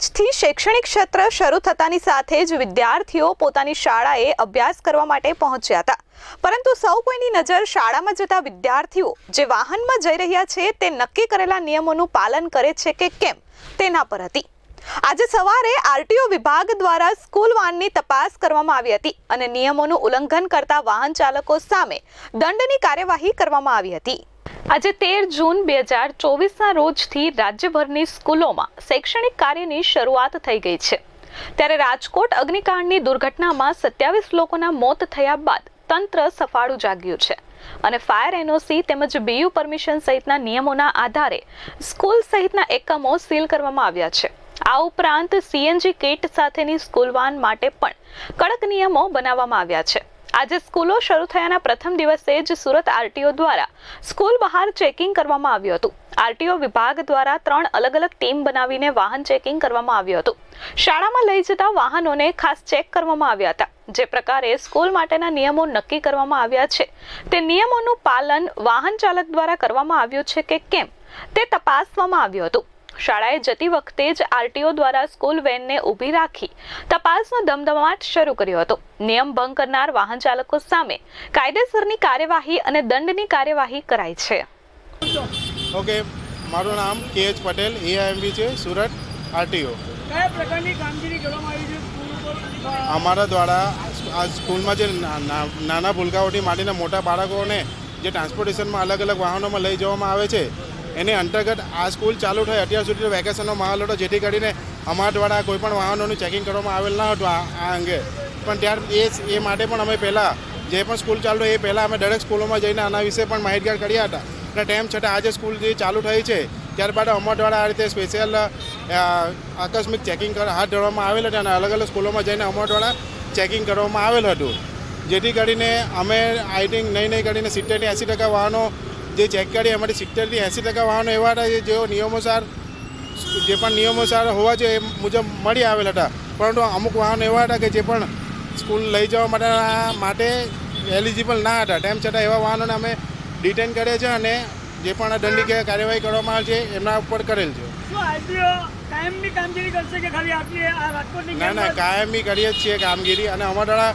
આજથી શૈક્ષણિક ક્ષેત્ર શરૂ થતાની સાથે જ વિદ્યાર્થીઓ પોતાની શાળાએ અભ્યાસ કરવા માટે પહોંચ્યા હતા. પરંતુ સૌ કોઈની નજર શાળામાં જતા વિદ્યાર્થીઓ જે વાહનમાં જઈ રહ્યા છે, તે નક્કી કરેલા નિયમોનું પાલન કરે છે કે કેમ? તેના પર હતી. આજે સવારે આરટીઓ વિભાગ દ્વારા સ્કૂલ વાનની તપાસ કરવામાં આવી હતી અને નિયમોનું ઉલ્લંઘન કરતા વાહન ચાલકો સામે દંડની કાર્યવાહી કરવામાં આવી હતી. આજે તેર જૂન બે હજાર ચોવીસના રોજથી રાજ્યભરની સ્કૂલોમાં શૈક્ષણિક કાર્યની શરૂઆત થઈ ગઈ છે. ત્યારે રાજકોટ અગ્નિકાંડની દુર્ઘટનામાં સત્યાવીસ લોકોના મોત થયા બાદ તંત્ર સફાળું જાગ્યું છે અને ફાયર એનઓસી તેમજ બીયુ પરમિશન સહિતના નિયમોના આધારે સ્કૂલ સહિતના એકમો સીલ કરવામાં આવ્યા છે. આ ઉપરાંત સીએનજી કિટ સાથેની સ્કૂલ વાન માટે પણ કડક નિયમો બનાવવામાં આવ્યા છે. આજે સ્કૂલો શરૂ થયાના પ્રથમ દિવસે જ સુરત આરટીઓ દ્વારા સ્કૂલ બહાર ચેકિંગ કરવામાં આવ્યું હતું. આરટીઓ વિભાગ દ્વારા ત્રણ અલગ અલગ ટીમ બનાવીને વાહન ચેકિંગ કરવામાં આવ્યું હતું. શાળામાં લઈ જતા વાહનોને ખાસ ચેક કરવામાં આવ્યા હતા. જે પ્રકારે સ્કૂલ માટેના નિયમો નક્કી કરવામાં આવ્યા છે. તે નિયમોનું પાલન વાહન ચાલક દ્વારા કરવામાં આવ્યું છે કે કેમ? તે તપાસવામાં આવ્યું હતું. શાળાએ જતી વખતે જ આરટીઓ દ્વારા સ્કૂલ વેનને ઊભી રાખી તપાસનો ધમધમાટ શરૂ કર્યો હતો. નિયમ ભંગ કરનાર વાહન ચાલકો સામે કાયદેસરની કાર્યવાહી અને દંડની કાર્યવાહી કરાઈ છે. ઓકે મારું નામ કે એચ પટેલ એઆઈએમબી છે સુરત આરટીઓ. કયા પ્રકારની કામગીરી કરવામાં આવી છે અમારા દ્વારા આ સ્કૂલમાં જે ના- ના- નાના ભૂલકાઓથી માંડીને મોટા બાળકોને જે ટ્રાન્સપોર્ટેશનમાં અલગ અલગ વાહનોમાં લઈ જવામાં આવે છે એની અંતર્ગત આ સ્કૂલ ચાલુ થઈ અત્યાર સુધી વેકેશનનો માહોલ હતો જેથી કરીને અમારા દ્વારા કોઈ વાહનોનું ચેકિંગ કરવામાં આવેલ ન હતું આ અંગે. પણ ત્યાર એ એ માટે પણ અમે પહેલાં જે પણ સ્કૂલ ચાલુ એ પહેલાં અમે દરેક સ્કૂલોમાં જઈને આના વિશે પણ માહિતગાર કર્યા હતા. અને તેમ છતાં આજે સ્કૂલ જે ચાલુ થઈ છે, ત્યારબાદ અમારા આ રીતે સ્પેશિયલ આકસ્મિક ચેકિંગ હાથ ધરવામાં આવેલ હતા અને અલગ અલગ સ્કૂલોમાં જઈને અમારા ચેકિંગ કરવામાં આવેલ હતું. જેથી કરીને અમે આઈ થિંક નહીં નહીં કરીને સિત્તેરથી એંસી ટકા વાહનો જે ચેક કરી એમાંથી સિત્તેરથી એંસી ટકા વાહનો એવા હતા જે- જેઓ નિયમોસાર જે પણ નિયમોસાર હોવા જોઈએ એ મુજબ મળી આવેલ હતા. પરંતુ અમુક વાહનો એવા હતા કે જે પણ સ્કૂલ લઈ જવા માટે માટે એલિજિબલ ના હતા. તેમ છતાં એવા વાહનોને અમે ડિટેન કરે છે અને જે પણ દંડનીય કાર્યવાહી કરવામાં આવે છે એમના ઉપર કરેલ છે. આ ના ના? કાયમી કરીએ જ છીએ કામગીરી. અને અમારા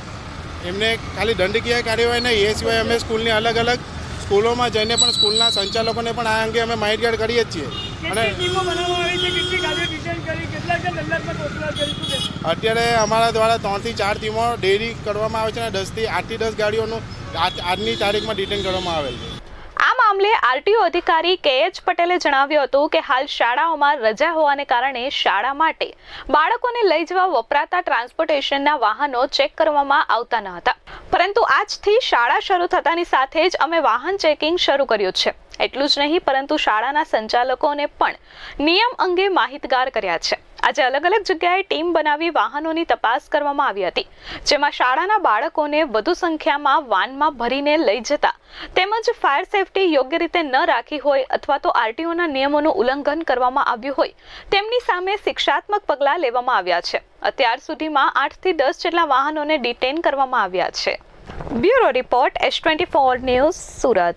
એમને ખાલી દંડકીય કાર્યવાહી નહીં એ સિવાય અમે સ્કૂલની અલગ અલગ સ્કૂલોમાં જઈને પણ સ્કૂલના સંચાલકોને પણ આ અંગે અમે માહિતગાર કરીએ જ છીએ અને? અત્યારે અમારા દ્વારા ત્રણથી ચાર ટીમો ડેરી કરવામાં આવે છે અને દસથી આઠથી દસ ગાડીઓનું આજ- આજની તારીખમાં ડિટેન કરવામાં આવેલ છે મામલે આરટીઓ અધિકારી કે એચ પટેલે જણાવ્યું હતું કે હાલ શાળાઓમાં રજા હોવાને કારણે શાળા માટે બાળકોને લઈ જવા વપરાતા ટ્રાન્સપોર્ટેશનના વાહનો ચેક કરવામાં આવતા ન હતા. પરંતુ આજથી શાળા શરૂ થતાની સાથે જ અમે વાહન ચેકિંગ શરૂ કર્યું છે. એટલું જ નહીં, પરંતુ શાળાના સંચાલકોને પણ નિયમ અંગે માહિતગાર કર્યા છે. આજે અલગ અલગ જગ્યાએ ટીમ બનાવી વાહનોની તપાસ કરવામાં આવી હતી, જેમાં શાળાના બાળકોને વધુ સંખ્યામાં વાનમાં ભરીને લઈ જતા તેમજ ફાયર સેફટી યોગ્ય રીતે ન રાખી હોય અથવા તો આરટીઓના નિયમોનું ઉલ્લંઘન કરવામાં આવ્યું હોય, તેમની સામે શિક્ષાત્મક પગલાં લેવામાં આવ્યા છે. અત્યાર સુધીમાં આઠથી દસ જેટલા વાહનોને ડિટેન કરવામાં આવ્યા છે. Bureau report, S twenty four news, Surat.